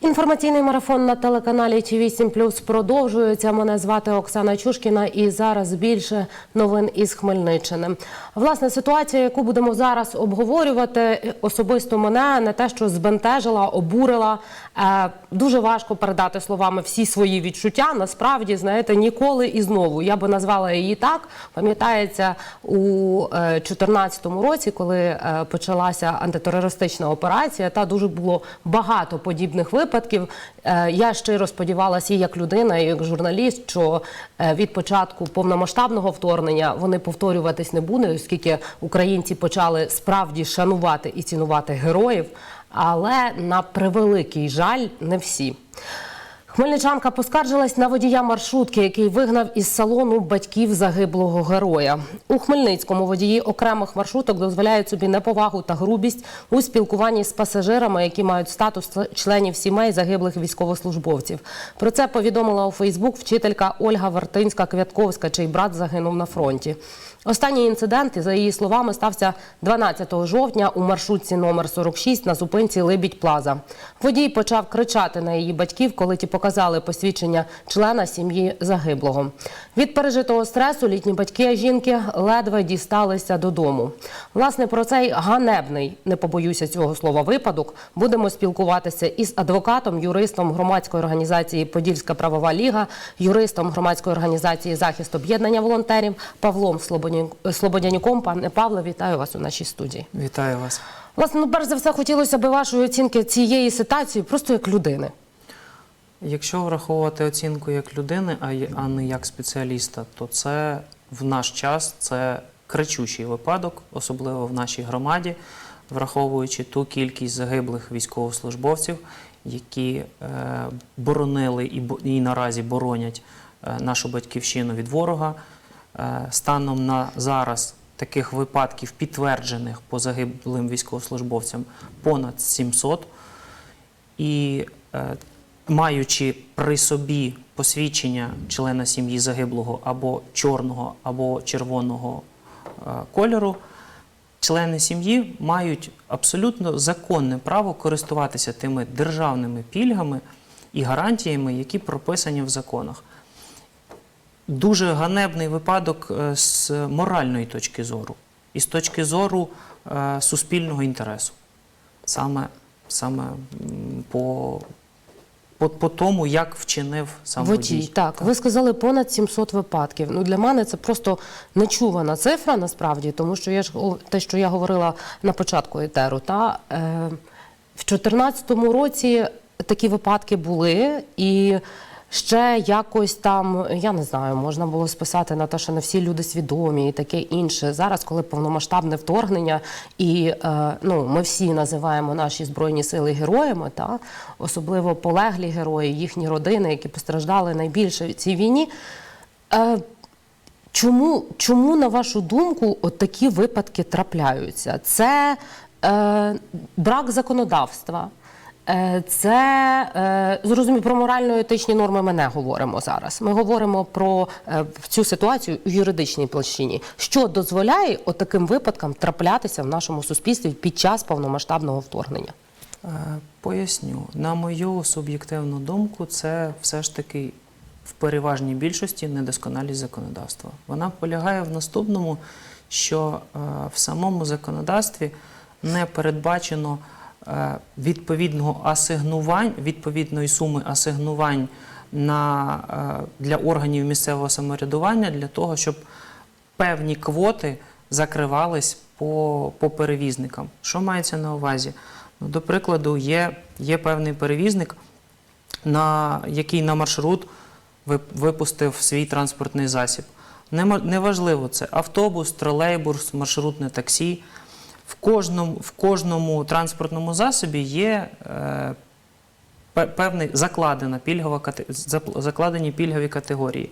Інформаційний марафон на телеканалі Ті 8 Плюс продовжується. Мене звати Оксана Чушкіна і зараз більше новин із Хмельниччини. Власне, ситуація, яку будемо зараз обговорювати, особисто мене не те, що збентежила, обурила. Е, Дуже важко передати словами всі свої відчуття. Насправді, знаєте, ніколи і знову. Я би назвала її так. Пам'ятається, у 2014 році, коли е, почалася антитерористична операція, та дуже було багато подібних випадків. Е, Я щиро сподівалася, як людина, і як журналіст, що е, від початку повномасштабного вторгнення вони повторюватись не будуть, оскільки українці почали справді шанувати і цінувати героїв. Але на превеликий жаль, не всі. Хмельничанка поскаржилась на водія маршрутки, який вигнав із салону батьків загиблого героя. У Хмельницькому водії окремих маршруток дозволяють собі неповагу та грубість у спілкуванні з пасажирами, які мають статус членів сімей загиблих військовослужбовців. Про це повідомила у Фейсбук вчителька Ольга Вартинська Квятковська, чий брат загинув на фронті. Останній інцидент, за її словами, стався 12 жовтня у маршрутці номер 46 на зупинці Либідь Плаза. Водій почав кричати на її батьків, коли ті показали посвідчення члена сім'ї загиблого. Від пережитого стресу літні батьки жінки ледве дісталися додому. Власне, про цей ганебний, не побоюся цього слова, випадок будемо спілкуватися із адвокатом, юристом громадської організації Подільська правова ліга, юристом громадської організації Захист об'єднання волонтерів Павлом Слободянюком. Слободянюком. Пане Павле, вітаю вас у нашій студії. Вітаю вас. Власне, ну перш за все, хотілося б вашої оцінки цієї ситуації, просто як людини. Якщо враховувати оцінку як людини, а не як спеціаліста, то це в наш час це кричущий випадок, особливо в нашій громаді, враховуючи ту кількість загиблих військовослужбовців, які е, боронили і, і наразі боронять е, нашу батьківщину від ворога. Е, станом на зараз таких випадків, підтверджених по загиблим військовослужбовцям, понад 700. І е, маючи при собі посвідчення члена сім'ї загиблого або чорного, або червоного е, кольору, члени сім'ї мають абсолютно законне право користуватися тими державними пільгами і гарантіями, які прописані в законах. Дуже ганебний випадок е, з моральної точки зору і з точки зору е, суспільного інтересу саме, саме по, по, по тому, як вчинив сам водій. Водій, так. Ви сказали понад 700 випадків. Ну для мене це просто нечувана цифра насправді, тому що я ж те, що я говорила на початку етеру, та е, в 2014 році такі випадки були і. Ще якось там, я не знаю, можна було списати на те, що не всі люди свідомі і таке інше. Зараз, коли повномасштабне вторгнення, і е, ну, ми всі називаємо наші збройні сили героями, та особливо полеглі герої, їхні родини, які постраждали найбільше в цій війні. Е, Чому, чому, на вашу думку, от такі випадки трапляються? Це е, брак законодавства. Е, Це е, зрозуміло, про морально-етичні норми ми не говоримо зараз. Ми говоримо про е, цю ситуацію у юридичній площині, що дозволяє от таким випадкам траплятися в нашому суспільстві під час повномасштабного вторгнення. Поясню, на мою суб'єктивну думку, це все ж таки в переважній більшості недосконалість законодавства. Вона полягає в наступному, що в самому законодавстві не передбачено відповідного асигнувань, відповідної суми асигнувань на, е, для органів місцевого самоврядування для того, щоб певні квоти закривались по, по перевізникам. Що мається на увазі? Ну, до прикладу, є, є певний перевізник, на, який на маршрут випустив свій транспортний засіб. Неважливо, це автобус, тролейбус, маршрутне таксі. В кожному, в кожному транспортному засобі є е, пе- певний закладена пільгова закладені пільгові категорії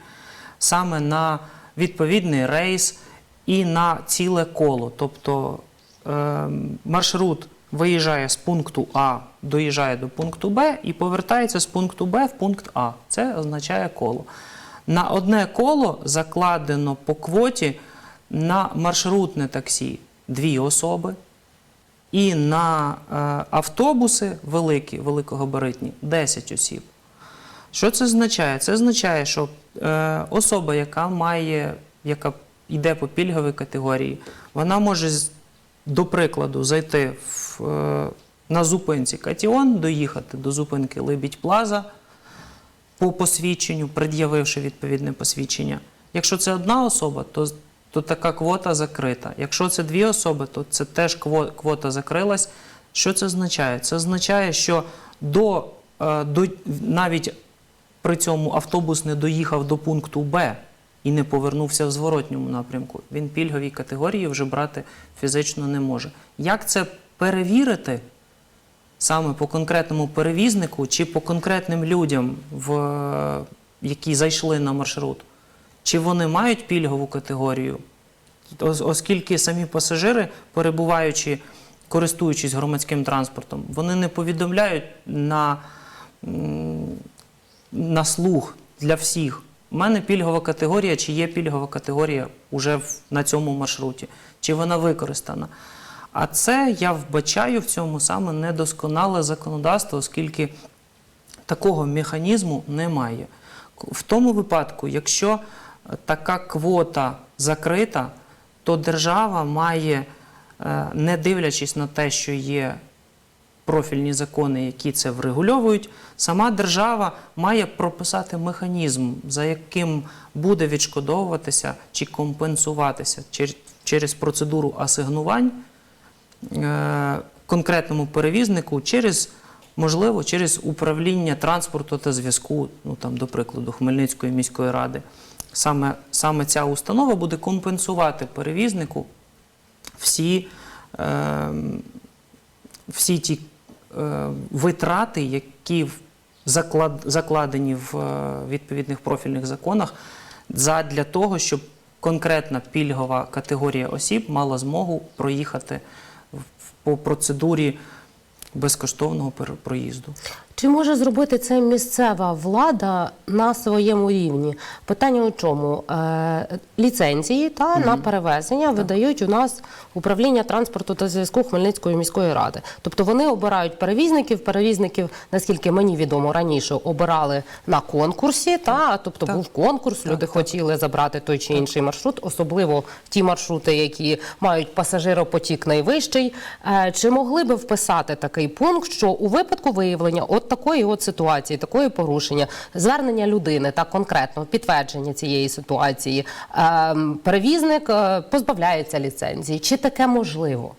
саме на відповідний рейс і на ціле коло. Тобто е, маршрут виїжджає з пункту А, доїжджає до пункту Б і повертається з пункту Б в пункт А. Це означає коло. На одне коло закладено по квоті на маршрутне таксі дві особи. і на е, автобуси великі, великогабаритні 10 осіб. Що це означає? Це означає, що е, особа, яка має, яка йде по пільговій категорії, вона може, до прикладу, зайти в, е, на зупинці Катіон, доїхати до зупинки Либідь Плаза по посвідченню, пред'явивши відповідне посвідчення. Якщо це одна особа, то, то така квота закрита. Якщо це дві особи, то це теж квота закрилась. Що це означає? Це означає, що до, е, до навіть при цьому автобус не доїхав до пункту Б і не повернувся в зворотньому напрямку. Він пільговій категорії вже брати фізично не може. Як це перевірити? саме по конкретному перевізнику чи по конкретним людям, в, які зайшли на маршрут, чи вони мають пільгову категорію, оскільки самі пасажири, перебуваючи, користуючись громадським транспортом, вони не повідомляють на, на слух для всіх. У мене пільгова категорія, чи є пільгова категорія уже на цьому маршруті, чи вона використана. А це я вбачаю в цьому саме недосконале законодавство, оскільки такого механізму немає. В тому випадку, якщо така квота закрита, то держава має, е, не дивлячись на те, що є профільні закони, які це врегульовують, сама держава має прописати механізм, за яким буде відшкодовуватися чи компенсуватися через процедуру асигнувань е, конкретному перевізнику через, можливо, через управління транспорту та зв'язку, ну там, до прикладу, Хмельницької міської ради. Саме, саме ця установа буде компенсувати перевізнику всі, е, всі ті е, витрати, які заклад, закладені в е, відповідних профільних законах, для того, щоб конкретна пільгова категорія осіб мала змогу проїхати по процедурі безкоштовного проїзду. Чи може зробити це місцева влада на своєму рівні? Питання у чому? Е, ліцензії та на перевезення видають у нас управління транспорту та зв'язку Хмельницької міської ради. Тобто вони обирають перевізників. Перевізників, наскільки мені відомо раніше, обирали на конкурсі. Та тобто Так. був конкурс, люди хотіли забрати той чи інший маршрут, особливо ті маршрути, які мають пасажиропотік найвищий. Е, Чи могли би вписати такий пункт, що у випадку виявлення от такої от ситуації, такої порушення, звернення людини та конкретно підтвердження цієї ситуації, ем, перевізник е, позбавляється ліцензії? Чи таке можливо?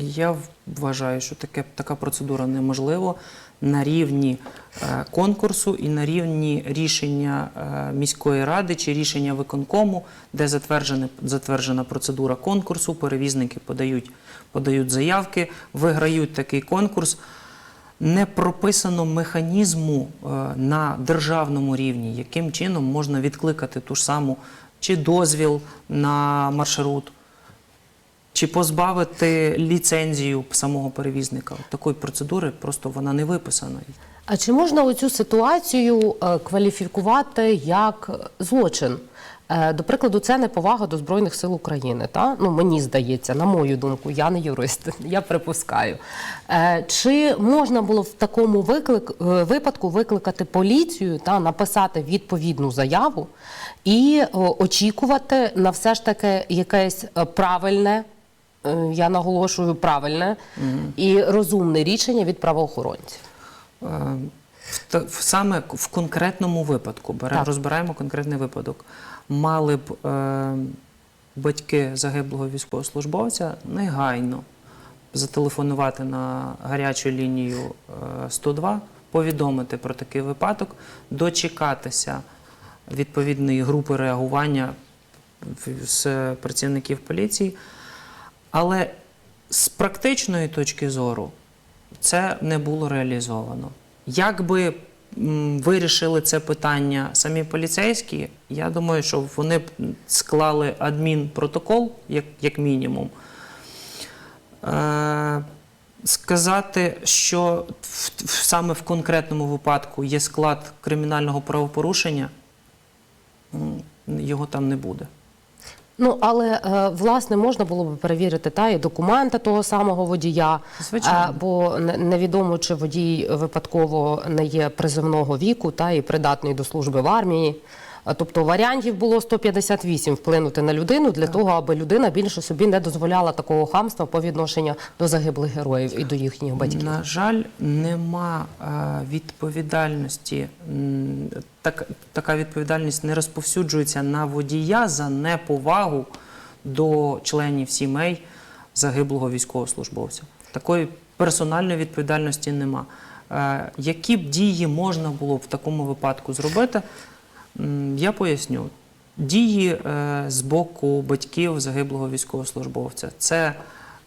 Я вважаю, що таке, така процедура неможлива на рівні е, конкурсу і на рівні рішення е, міської ради чи рішення виконкому, де затверджена, затверджена процедура конкурсу, перевізники подають, подають заявки, виграють такий конкурс. Не прописано механізму е, на державному рівні, яким чином можна відкликати ту ж саму чи дозвіл на маршрут, чи позбавити ліцензію самого перевізника. Такої процедури просто вона не виписана. А чи можна оцю ситуацію е, кваліфікувати як злочин? Е, До прикладу, це неповага до Збройних сил України. Та? Ну, мені здається, на мою думку, я не юрист, я припускаю. Е, Чи можна було в такому виклик, е, випадку викликати поліцію та написати відповідну заяву і очікувати на все ж таки якесь правильне, я наголошую, правильне і розумне рішення від правоохоронців? Саме в конкретному випадку, розбираємо конкретний випадок, мали б е, батьки загиблого військовослужбовця негайно зателефонувати на гарячу лінію е, 102, повідомити про такий випадок, дочекатися відповідної групи реагування з працівників поліції. Але з практичної точки зору це не було реалізовано. Як би м, вирішили це питання самі поліцейські, я думаю, що вони б склали адмінпротокол, як, як мінімум. Е, сказати, що в, саме в конкретному випадку є склад кримінального правопорушення, його там не буде. Ну але е, власне можна було б перевірити та і документи того самого водія, Звичайно. Е, бо не- невідомо, чи водій випадково не є призивного віку та і придатний до служби в армії. Тобто варіантів було 158 вплинути на людину для того, аби людина більше собі не дозволяла такого хамства по відношенню до загиблих героїв і до їхніх батьків. На жаль, нема е, відповідальності. Так, така відповідальність не розповсюджується на водія за неповагу до членів сімей загиблого військовослужбовця. Такої персональної відповідальності нема. Е, Які б дії можна було б в такому випадку зробити? Я поясню. Дії е, з боку батьків загиблого військовослужбовця це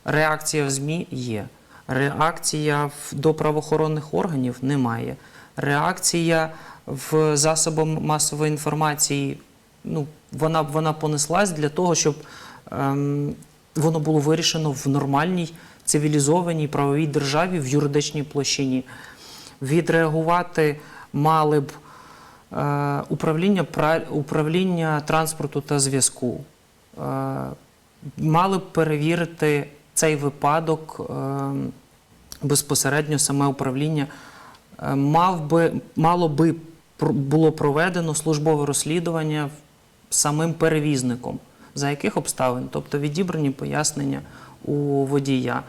реакція в ЗМІ є. Реакція до правоохоронних органів немає. Реакція в засобах масової інформації, ну, вона, вона понеслась для того, щоб ем, воно було вирішено в нормальній, цивілізованій правовій державі в юридичній площині. Відреагувати мали б управління, управління транспорту та зв'язку. Е, мали б перевірити цей випадок е, безпосередньо саме управління. Е, Мав би, мало би було проведено службове розслідування самим перевізником, за яких обставин, тобто відібрані пояснення у водія.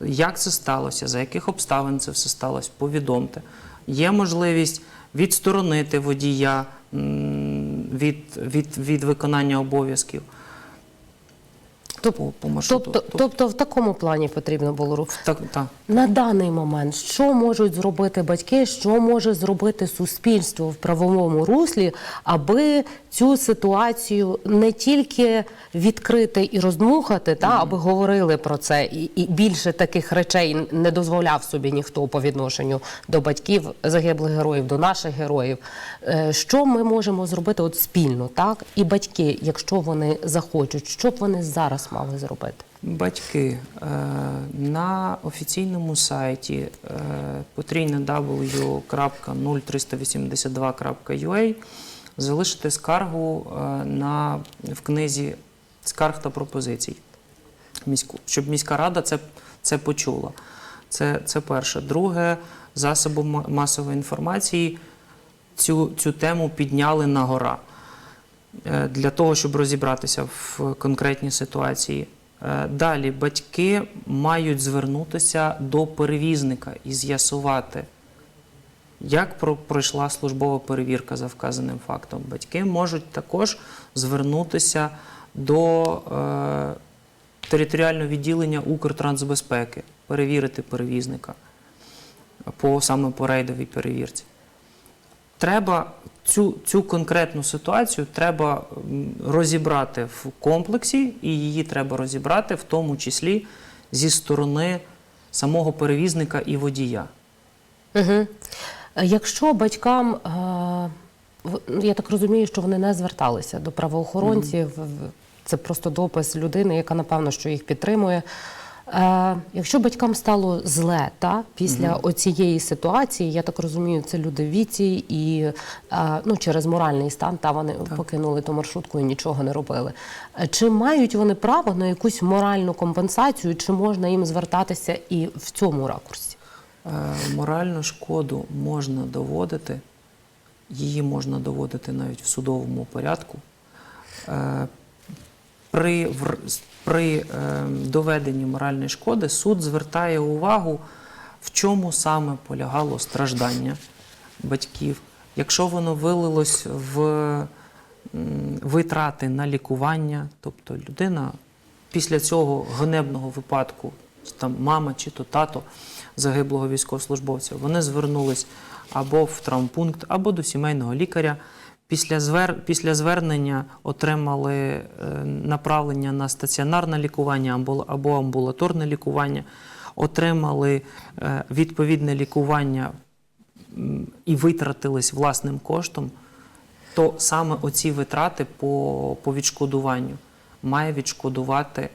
Як це сталося, за яких обставин це все сталося, повідомте. Є можливість відсторонити водія від, від, від виконання обов'язків. Тобто, по маршруту. Тобто, тобто в такому плані потрібно було ру- так, так. На даний момент, що можуть зробити батьки, що може зробити суспільство в правовому руслі, аби цю ситуацію не тільки відкрити і роздмухати, та аби говорили про це, і, і більше таких речей не дозволяв собі ніхто по відношенню до батьків загиблих героїв, до наших героїв. Е, Що ми можемо зробити от спільно, так і батьки, якщо вони захочуть, що б вони зараз мали зробити? Батьки е, на офіційному сайті е, потрійне w.0382.ua залишити скаргу е, на, в книзі скарг та пропозицій, міську, щоб міська рада це, це почула. Це, це перше. Друге, засоби ма- масової інформації цю, цю тему підняли на гора е, для того, щоб розібратися в конкретній ситуації. Е, Далі батьки мають звернутися до перевізника і з'ясувати, як пройшла службова перевірка за вказаним фактом. Батьки можуть також звернутися до е, територіального відділення Укртрансбезпеки, перевірити перевізника по саме по рейдовій перевірці. Треба цю, цю конкретну ситуацію треба розібрати в комплексі, і її треба розібрати в тому числі зі сторони самого перевізника і водія. Угу. Якщо батькам, е, ну, я так розумію, що вони не зверталися до правоохоронців, це просто допис людини, яка напевно що їх підтримує. Е, Якщо батькам стало зле та після оцієї ситуації, я так розумію, це люди в віці і е, ну, через моральний стан та вони покинули ту маршрутку і нічого не робили. Чи мають вони право на якусь моральну компенсацію, чи можна їм звертатися і в цьому ракурсі? Е, Моральну шкоду можна доводити, її можна доводити навіть в судовому порядку. Е, При, при е, доведенні моральної шкоди суд звертає увагу, в чому саме полягало страждання батьків. Якщо воно вилилось в витрати на лікування, тобто людина після цього ганебного випадку, там мама чи то тато загиблого військовослужбовця, вони звернулись або в травмпункт, або до сімейного лікаря. Після, звер... Після звернення отримали е, направлення на стаціонарне лікування або амбулаторне лікування, отримали е, відповідне лікування і витратились власним коштом, то саме оці витрати по, по відшкодуванню має відшкодувати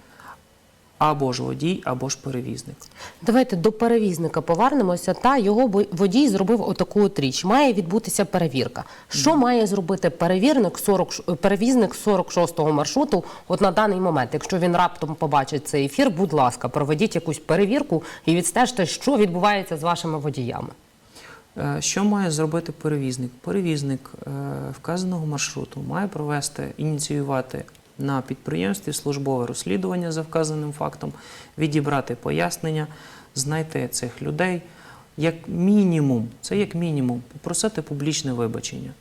або ж водій, або ж перевізник. Давайте до перевізника повернемося. Та його водій зробив отаку от річ. Має відбутися перевірка. Що має зробити перевірник 40, перевізник 46-го маршруту? От на даний момент, якщо він раптом побачить цей ефір, будь ласка, проведіть якусь перевірку і відстежте, що відбувається з вашими водіями. Е, Що має зробити перевізник? Перевізник е, вказаного маршруту має провести, ініціювати на підприємстві службове розслідування за вказаним фактом, відібрати пояснення, знайти цих людей. Як мінімум, це як мінімум, попросити публічне вибачення.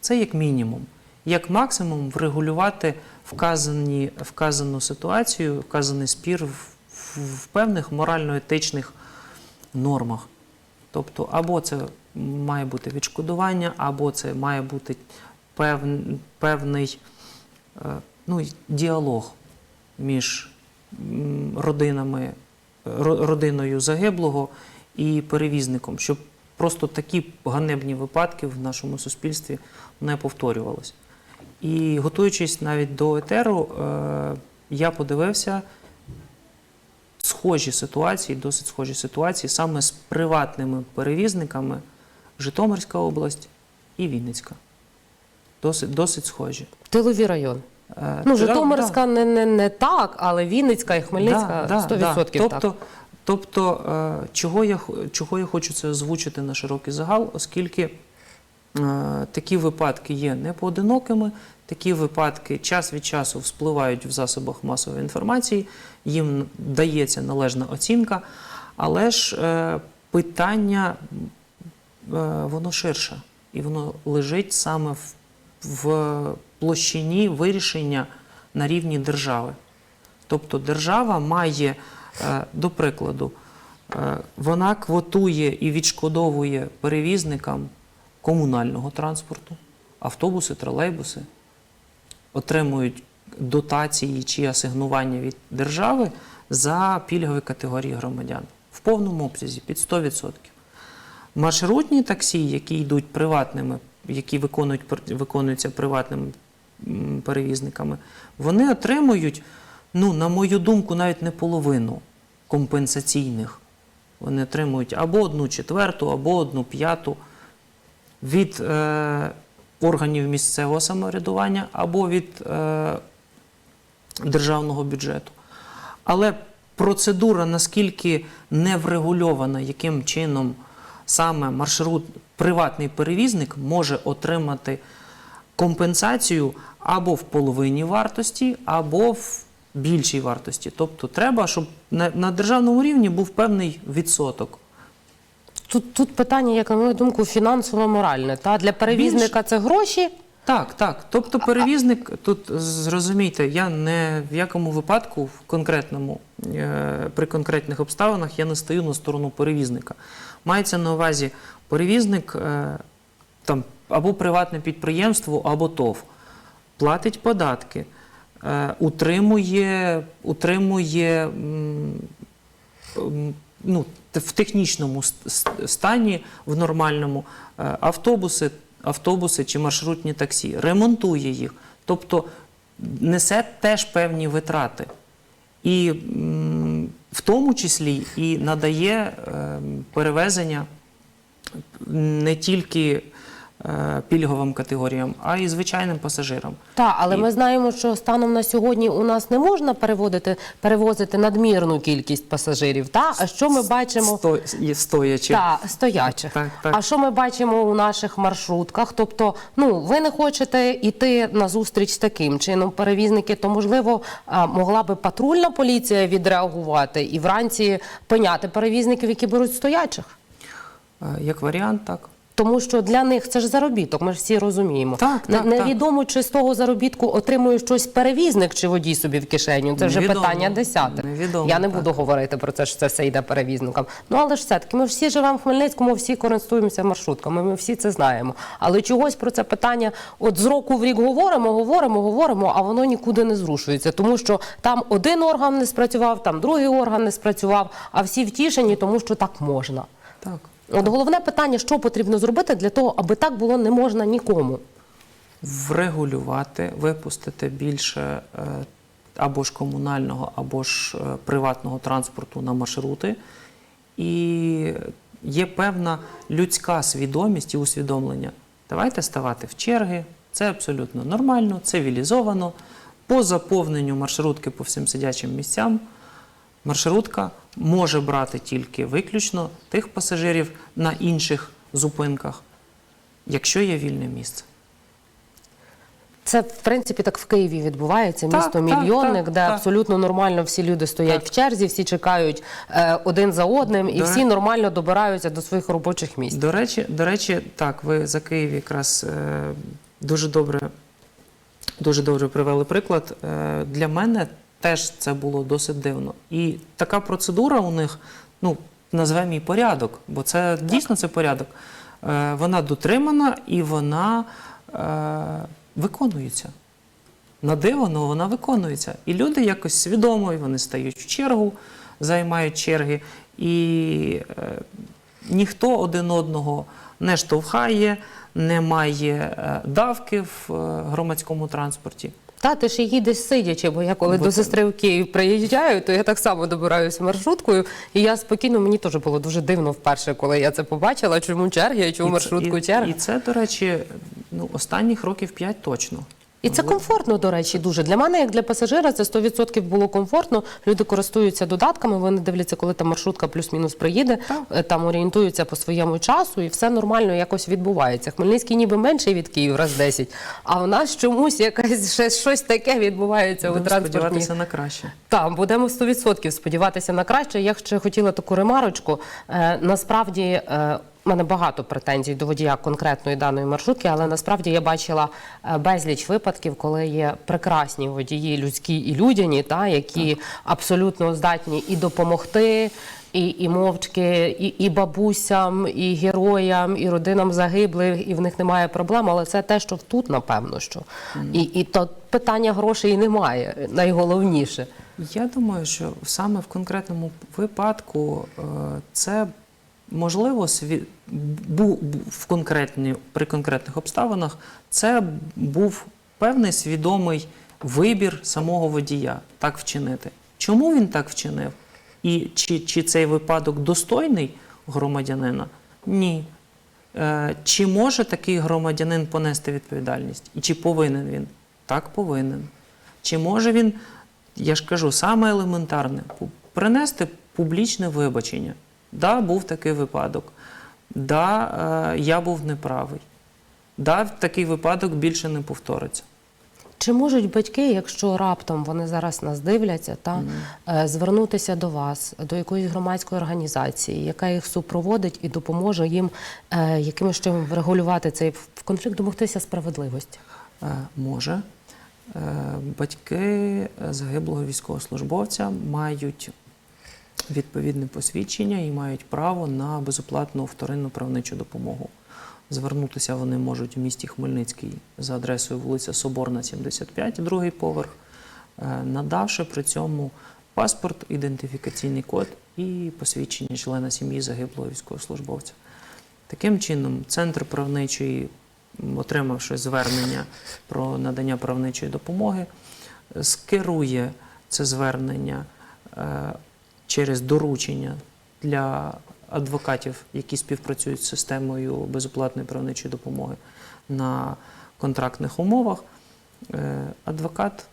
Це як мінімум. Як максимум врегулювати вказані, вказану ситуацію, вказаний спір в, в, певних морально-етичних нормах. Тобто, або це має бути відшкодування, або це має бути пев- певний е, ну, діалог між родинами, родиною загиблого і перевізником, щоб просто такі ганебні випадки в нашому суспільстві не повторювалися. І готуючись навіть до етеру, е, я подивився схожі ситуації, досить схожі ситуації саме з приватними перевізниками Житомирська область і Вінницька. Досить, досить схожі. Тилові район. Е, Ну, Житомирська не, не, не так, але Вінницька і Хмельницька Да, да, 100% да. так. Тобто, тобто е, чого, я, чого я хочу це озвучити на широкий загал, оскільки е, такі випадки є непоодинокими, такі випадки час від часу вспливають в засобах масової інформації, їм дається належна оцінка, але ж питання воно ширше і воно лежить саме в, в площині вирішення на рівні держави. Тобто держава має, е, до прикладу, е, вона квотує і відшкодовує перевізникам комунального транспорту, автобуси, тролейбуси, отримують дотації чи асигнування від держави за пільгові категорії громадян в повному обсязі під 100%. Маршрутні таксі, які йдуть приватними, які виконують, виконуються приватними перевізниками, вони отримують, ну, на мою думку, навіть не половину компенсаційних. Вони отримують або одну четверту, або одну п'яту від е, органів місцевого самоврядування, або від е, державного бюджету. Але процедура наскільки не врегульована, яким чином саме маршрут, приватний перевізник може отримати компенсацію або в половині вартості, або в більшій вартості. Тобто треба, щоб на, на державному рівні був певний відсоток. Тут, тут питання, як на мою думку, фінансово-моральне. Та? Для перевізника це гроші, Так, так. Тобто перевізник, тут зрозумійте, я не в якому випадку в конкретному, е, при конкретних обставинах я не стою на сторону перевізника. Мається на увазі перевізник е, там, або приватне підприємство, або ТОВ, платить податки, е, утримує, утримує ну, в технічному ст- ст- стані, в нормальному, е, автобуси, автобуси чи маршрутні таксі, ремонтує їх. Тобто несе теж певні витрати. І в тому числі і надає ем, перевезення не тільки е, пільговим категоріям, а й звичайним пасажирам. та, але І- ми знаємо, що станом на сьогодні у нас не можна переводити, перевозити надмірну кількість пасажирів. Та? А що ми бачимо? Сто, стоячи. Та, стоячих. Так, так. А що ми бачимо у наших маршрутках? Тобто, ну ви не хочете йти на зустріч з таким чином, перевізники, то можливо могла би патрульна поліція відреагувати і вранці пиняти перевізників, які беруть стоячих. Е, Як варіант, так. Тому що для них це ж заробіток, ми ж всі розуміємо. Так, так, Невідомо, чи з того заробітку отримує щось перевізник чи водій собі в кишеню. Це вже Невідомо. питання десяте. Невідомо, Я не так. буду говорити про це, що це все йде перевізникам. Ну але ж все-таки ми всі живемо в Хмельницькому, всі користуємося маршрутками. Ми всі це знаємо. Але чогось про це питання, от з року в рік говоримо, говоримо, говоримо, а воно нікуди не зрушується, тому що там один орган не спрацював, там другий орган не спрацював, а всі втішені, тому що так можна. так. От головне питання, що потрібно зробити для того, аби так було не можна нікому. врегулювати, випустити більше е, або ж комунального, або ж е, приватного транспорту на маршрути. І є певна людська свідомість і усвідомлення. Давайте ставати в черги. Це абсолютно нормально, цивілізовано. По заповненню маршрутки по всім сидячим місцям маршрутка може брати тільки виключно тих пасажирів на інших зупинках, якщо є вільне місце. Це в принципі так в Києві відбувається. Так, Місто так, мільйонник, так, де так. абсолютно нормально всі люди стоять Так. в черзі, всі чекають е, один за одним, і До всі ре- нормально добираються до своїх робочих місць. До речі, до речі, так, ви за Київ якраз е, дуже добре, дуже добре привели приклад. Е, для мене теж це було досить дивно. І така процедура у них, ну, назвемо її порядок, бо це дійсно це порядок. Е, вона дотримана і вона е, виконується. На диво, але вона виконується. І люди якось свідомо, і вони стають в чергу, займають черги, і е, ніхто один одного не штовхає, не має е, давки в е, громадському транспорті. Та ти ж їдеш сидячи, бо я коли Бо до це- сестри в Київ приїжджаю, то я так само добираюся маршруткою. І я спокійно, мені теж було дуже дивно вперше, коли я це побачила. Чому черги, чому І це- маршрутку і, черги. І це, до речі, ну, останніх років п'ять точно. І це комфортно, до речі, дуже. Для мене, як для пасажира, це 100% було комфортно. Люди користуються додатками, вони дивляться, коли там маршрутка плюс-мінус приїде, е, там орієнтуються по своєму часу, і все нормально якось відбувається. Хмельницький ніби менший від Києва раз 10, а в нас чомусь якесь ще щось таке відбувається у Будемо транспортній. сподіватися на краще. Так, будемо 100% сподіватися на краще. Я ще хотіла таку ремарочку. Е, насправді. Е, у мене багато претензій до водія конкретної даної маршрутки, але насправді я бачила е, безліч випадків, коли є прекрасні водії, людські і людяні, та які абсолютно здатні і допомогти, і, і мовчки, і, і бабусям, і героям, і родинам загиблих, і в них немає проблем. Але це те, що тут, напевно, що і, і то питання грошей немає. Найголовніше. Я думаю, що саме в конкретному випадку е, це можливо в конкретні, при конкретних обставинах це був певний свідомий вибір самого водія так вчинити. Чому він так вчинив? І чи, чи цей випадок достойний громадянина? Ні. Е, Чи може такий громадянин понести відповідальність? І чи повинен він? Так, повинен. Чи може він, я ж кажу, саме елементарне, принести публічне вибачення? Да, був такий випадок. Да, е, я був неправий. Да, такий випадок більше не повториться. Чи можуть батьки, якщо раптом вони зараз нас дивляться, та е, звернутися до вас, до якоїсь громадської організації, яка їх супроводить і допоможе їм е, якимось чином врегулювати цей конфлікт, домогтися справедливості? Може. Батьки загиблого військовослужбовця мають відповідне посвідчення і мають право на безоплатну вторинну правничу допомогу. Звернутися вони можуть в місті Хмельницький за адресою вулиця Соборна, 75, другий поверх, е, надавши при цьому паспорт, ідентифікаційний код і посвідчення члена сім'ї загиблого військовослужбовця. Таким чином, центр правничої, отримавши звернення про надання правничої допомоги, е, скерує це звернення е, через доручення для адвокатів, які співпрацюють з системою безоплатної правничої допомоги на контрактних умовах. Е, Адвокат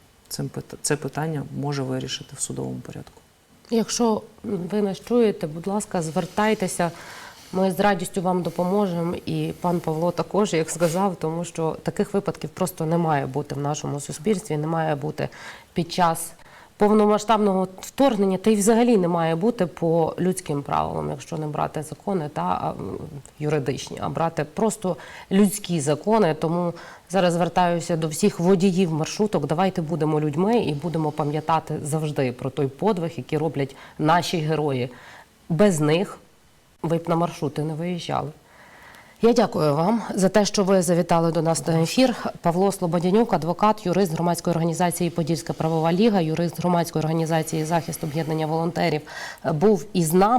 це питання може вирішити в судовому порядку. Якщо ви нас чуєте, будь ласка, звертайтеся. Ми з радістю вам допоможемо, і пан Павло також, як сказав, тому що таких випадків просто не має бути в нашому суспільстві, не має бути під час повномасштабного вторгнення, та й взагалі не має бути по людським правилам, якщо не брати закони та юридичні, а брати просто людські закони. Тому зараз звертаюся до всіх водіїв маршруток. Давайте будемо людьми і будемо пам'ятати завжди про той подвиг, який роблять наші герої. Без них ви б на маршрути не виїжджали. Я дякую вам за те, що ви завітали до нас на ефір. Павло Слободянюк, адвокат, юрист громадської організації Подільська правова ліга, юрист громадської організації захист об'єднання волонтерів, був із нами.